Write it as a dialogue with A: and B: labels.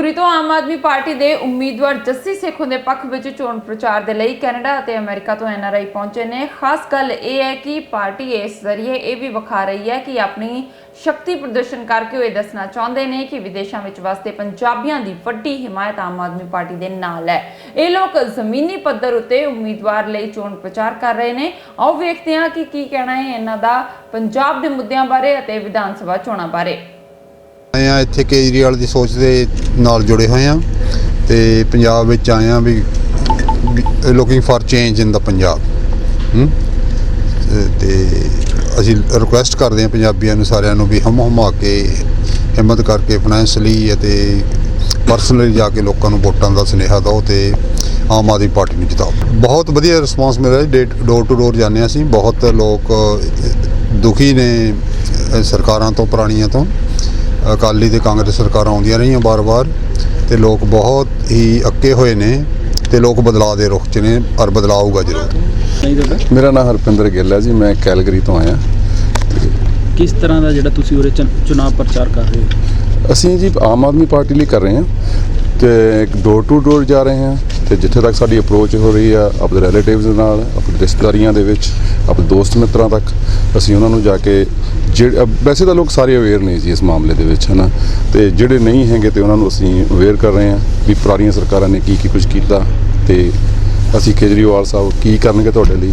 A: ਮਸੂਰੀ ਤੋਂ ਆਮ ਆਦਮੀ ਪਾਰਟੀ ਦੇ ਉਮੀਦਵਾਰ ਜੱਸੀ ਸੇਖੋਂ ਦੇ ਪੱਖ ਵਿੱਚ ਚੋਣ ਪ੍ਰਚਾਰ ਦੇ ਲਈ ਕੈਨੇਡਾ ਅਤੇ ਅਮਰੀਕਾ ਤੋਂ ਐਨਆਰਆਈ ਪਹੁੰਚੇ ਨੇ। ਖਾਸ ਗੱਲ ਇਹ ਹੈ ਕਿ ਪਾਰਟੀ ਇਸ ਜ਼ਰੀਏ ਇਹ ਵੀ ਵਿਖਾ ਰਹੀ ਹੈ ਕਿ ਆਪਣੀ ਸ਼ਕਤੀ ਪ੍ਰਦਰਸ਼ਨ ਕਰਕੇ ਉਹ ਇਹ ਦੱਸਣਾ ਚਾਹੁੰਦੇ ਨੇ ਕਿ ਵਿਦੇਸ਼ਾਂ ਵਿੱਚ ਵਸਦੇ ਪੰਜਾਬੀਆਂ ਦੀ ਵੱਡੀ ਹਿਮਾਇਤ ਆਮ ਆਦਮੀ ਪਾਰਟੀ ਦੇ ਨਾਲ ਹੈ। ਇਹ ਲੋਕ ਜ਼ਮੀਨੀ ਪੱਧਰ ਉੱਤੇ ਉਮੀਦਵਾਰ ਲਈ ਚੋਣ ਪ੍ਰਚਾਰ ਕਰ ਰਹੇ ਨੇ। ਆਓ ਵੇਖਦੇ ਹਾਂ ਕਿ ਕੀ ਕਹਿਣਾ ਹੈ ਇਹਨਾਂ ਦਾ ਪੰਜਾਬ ਦੇ ਮੁੱਦਿਆਂ ਬਾਰੇ ਅਤੇ ਵਿਧਾਨ ਸਭਾ ਚੋਣਾਂ ਬਾਰੇ।
B: ਆਏ ਆ, ਇੱਥੇ ਕੇਜਰੀਵਾਲ ਦੀ ਸੋਚ ਦੇ ਨਾਲ ਜੁੜੇ ਹੋਏ ਆ ਤੇ ਪੰਜਾਬ ਵਿੱਚ ਆਏ ਆ ਵੀ looking for change in the Punjab ਹਮ? ਤੇ- ਅਸੀਂ ਰਿਕੁਐਸਟ ਕਰਦੇ ਆ ਪੰਜਾਬੀਆਂ ਨੂੰ ਸਾਰਿਆਂ ਨੂੰ ਵੀ ਹਮ ਹਮਾ ਕੇ, ਹਿੰਮਤ ਕਰਕੇ ਫਾਈਨੈਂਸ਼ਲੀ ਅਤੇ ਪਰਸਨਲੀ ਜਾ ਕੇ ਲੋਕਾਂ ਨੂੰ ਵੋਟਾਂ ਦਾ ਸੁਨੇਹਾ ਦਿਓ ਤੇ ਆਮ ਆਦਮੀ ਪਾਰਟੀ ਨੂੰ ਜਿਤਾਓ। ਬਹੁਤ ਵਧੀਆ ਰਿਸਪਾਂਸ ਮਿਲ ਰਿਹਾ ਜੀ ਡੋਰ ਟੂ ਡੋਰ ਜਾਂਦੇ ਹਾਂ ਅਸੀਂ। ਬਹੁਤ ਲੋਕ ਦੁਖੀ ਨੇ ਸਰਕਾਰਾਂ ਤੋਂ, ਪੁਰਾਣੀਆਂ ਤੋਂ। ਅਕਾਲੀ ਤੇ ਕਾਂਗਰਸ ਸਰਕਾਰਾਂ ਆਉਂਦੀਆਂ ਰਹੀਆਂ ਬਾਰ-ਬਾਰ ਤੇ ਲੋਕ ਬਹੁਤ ਹੀ ਅੱਕੇ ਹੋਏ ਨੇ ਤੇ ਲੋਕ ਬਦਲਾਅ ਦੇ ਰੁਖ 'ਚ ਨੇ ਔਰ ਬਦਲਾਅ ਆਊਗਾ ਜ਼ਰੂਰ।
C: ਮੇਰਾ ਨਾਮ ਹਰਪਿੰਦਰ ਗਿੱਲ ਹੈ ਜੀ ਮੈਂ ਕੈਲਗਰੀ ਤੋਂ ਆਇਆ।
D: ਕਿਸ ਤਰ੍ਹਾਂ ਦਾ ਜਿਹੜਾ ਤੁਸੀਂ ਉਰੇ ਚੁਣ- ਚੁਣਾਵ ਪ੍ਰਚਾਰ ਕਰ ਰਹੇ ਹੋ?
C: ਅਸੀਂ ਜੀ ਆਮ ਆਦਮੀ ਪਾਰਟੀ ਲਈ ਕਰ ਰਹੇ ਹਾਂ ਤੇ ਡੋਰ ਟੂ ਡੋਰ ਜਾ ਰਹੇ ਹਾਂ। ਤੇ ਜਿੱਥੇ ਤੱਕ ਸਾਡੀ ਅਪਰੋਚ ਹੋ ਰਹੀ ਆ, ਆਪਣੇ ਰਿਲੇਟਿਵਸ ਨਾਲ, ਆਪਣੇ ਰਿਸ਼ਤੇਦਾਰੀਆਂ ਦੇ ਵਿੱਚ, ਆਪਣੇ ਦੋਸਤ ਮਿੱਤਰਾਂ ਤੱਕ, ਅਸੀਂ ਉਹਨਾਂ ਨੂੰ ਜਾ ਕੇ ਜਿਹੜੇ ਵੈਸੇ ਤਾਂ ਲੋਕ ਸਾਰੇ ਅਵੇਅਰ ਨੇ ਜੀ ਇਸ ਮਾਮਲੇ ਦੇ ਵਿੱਚ, ਹਨਾ? ਤੇ ਜਿਹੜੇ ਨਹੀਂ ਹੈਗੇ ਤੇ ਉਹਨਾਂ ਨੂੰ ਅਸੀਂ ਅਵੇਅਰ ਕਰ ਰਹੇ ਹਾਂ ਵੀ ਪੁਰਾਣੀਆਂ ਸਰਕਾਰਾਂ ਨੇ ਕੀ ਕੀ ਕੁਝ ਕੀਤਾ ਤੇ ਅਸੀਂ ਕੇਜਰੀਵਾਲ ਸਾਹਿਬ ਕੀ ਕਰਨਗੇ ਤੁਹਾਡੇ ਲਈ?